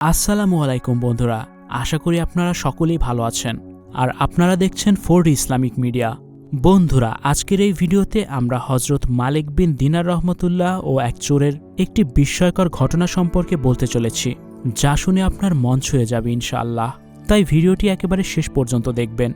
আসসালামু আলাইকুম বন্ধুরা, আশা করি আপনারা সকলেই ভালো আছেন আর আপনারা দেখছেন ফোর্ড ইসলামিক মিডিয়া। বন্ধুরা, আজকের এই ভিডিওতে আমরা হজরত মালিক বিন দিনার রহমতুল্লাহ ও এক চোরের একটি বিস্ময়কর ঘটনা সম্পর্কে বলতে চলেছি, যা শুনে আপনার মন ছুঁয়ে যাবে ইনশাআল্লাহ। তাই ভিডিওটি একেবারে শেষ পর্যন্ত দেখবেন।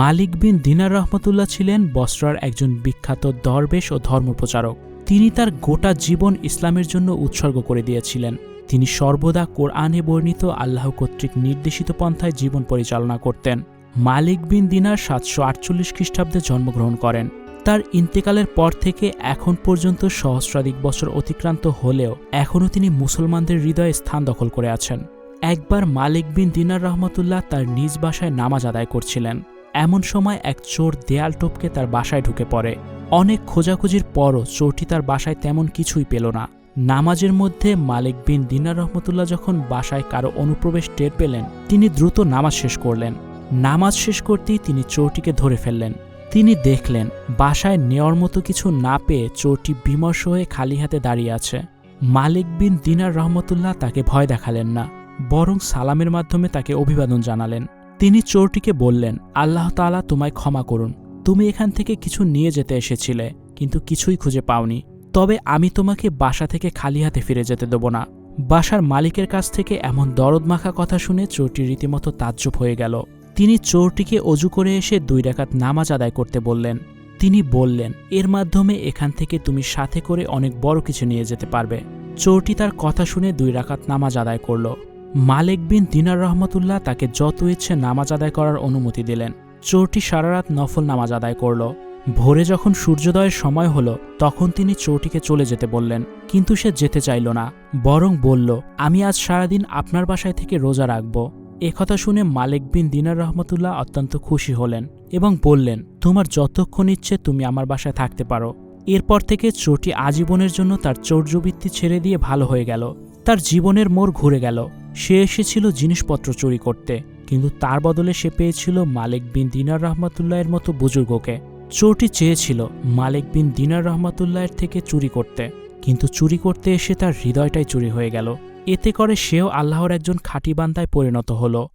মালিক বিন দিনার রহমতুল্লাহ ছিলেন বস্ত্রার একজন বিখ্যাত দরবেশ ও ধর্মপ্রচারক। তিনি তার গোটা জীবন ইসলামের জন্য উৎসর্গ করে দিয়েছিলেন। তিনি সর্বদা কোরআনে বর্ণিত আল্লাহ কর্তৃক নির্দেশিত পন্থায় জীবন পরিচালনা করতেন। মালিক বিন দিনার সাতশো আটচল্লিশ খ্রিস্টাব্দে জন্মগ্রহণ করেন। তার ইন্তেকালের পর থেকে এখন পর্যন্ত সহস্রাধিক বছর অতিক্রান্ত হলেও এখনও তিনি মুসলমানদের হৃদয়ে স্থান দখল করে আছেন। একবার মালিক বিন দিনার রহমতুল্লাহ তার নিজ বাসায় নামাজ আদায় করছিলেন। এমন সময় এক চোর দেয়াল টপকে তার বাসায় ঢুকে পড়ে। অনেক খোঁজাখুঁজির পরও চোরটি তার বাসায় তেমন কিছুই পেল না। নামাজের মধ্যে মালিক বিন দিনার রহমতুল্লাহ যখন বাসায় কারও অনুপ্রবেশ টের পেলেন, তিনি দ্রুত নামাজ শেষ করলেন। নামাজ শেষ করতেই তিনি চোরটিকে ধরে ফেললেন। তিনি দেখলেন, বাসায় নেওয়ার মতো কিছু না পেয়ে চোরটি বিমর্ষ হয়ে খালি হাতে দাঁড়িয়ে আছে। মালিক বিন দিনার রহমতুল্লাহ তাকে ভয় দেখালেন না, বরং সালামের মাধ্যমে তাকে অভিবাদন জানালেন। তিনি চোরটিকে বললেন, আল্লাহ তাআলা তোমায় ক্ষমা করুন। তুমি এখান থেকে কিছু নিয়ে যেতে এসেছিলে, কিন্তু কিছুই খুঁজে পাওনি। তবে আমি তোমাকে বাসা থেকে খালি হাতে ফিরে যেতে দেব না। বাসার মালিকের কাছ থেকে এমন দরদ মাখা কথা শুনে চোরটি রীতিমতো তাজ্জব হয়ে গেল। তিনি চোরটিকে অজু করে এসে দুই রাকাত নামাজ আদায় করতে বললেন। তিনি বললেন, এর মাধ্যমে এখান থেকে তুমি সাথে করে অনেক বড় কিছু নিয়ে যেতে পারবে। চোরটি তার কথা শুনে দুই রাকাত নামাজ আদায় করল। মালিক বিন দিনার রহমতুল্লাহ তাকে যত ইচ্ছে নামাজ আদায় করার অনুমতি দিলেন। চোরটি সারা রাত নফল নামাজ আদায় করল। ভোরে যখন সূর্যোদয়ের সময় হলো, তখন তিনি চোরটিকে চলে যেতে বললেন, কিন্তু সে যেতে চাইল না। বরং বলল, আমি আজ সারাদিন আপনার বাসায় থেকে রোজা রাখব। একথা শুনে মালিক বিন দিনার রহমতুল্লাহ অত্যন্ত খুশি হলেন এবং বললেন, তোমার যতক্ষণ ইচ্ছে তুমি আমার বাসায় থাকতে পারো। এরপর থেকে চোরটি আজীবনের জন্য তার চৌর্যবৃত্তি ছেড়ে দিয়ে ভালো হয়ে গেল। তার জীবনের মোড় ঘুরে গেল। সে এসেছিল জিনিসপত্র চুরি করতে, কিন্তু তার বদলে সে পেয়েছিল মালিক বিন দিনার রহমতুল্লাহের মতো বুজুর্গকে। চোরটি চেয়েছিল মালিক বিন দিনার রহমাতুল্লাহের থেকে চুরি করতে, কিন্তু চুরি করতে এসে তার হৃদয়টাই চুরি হয়ে গেল। এতে করে সেও আল্লাহর একজন খাঁটি বান্দায় পরিণত হল।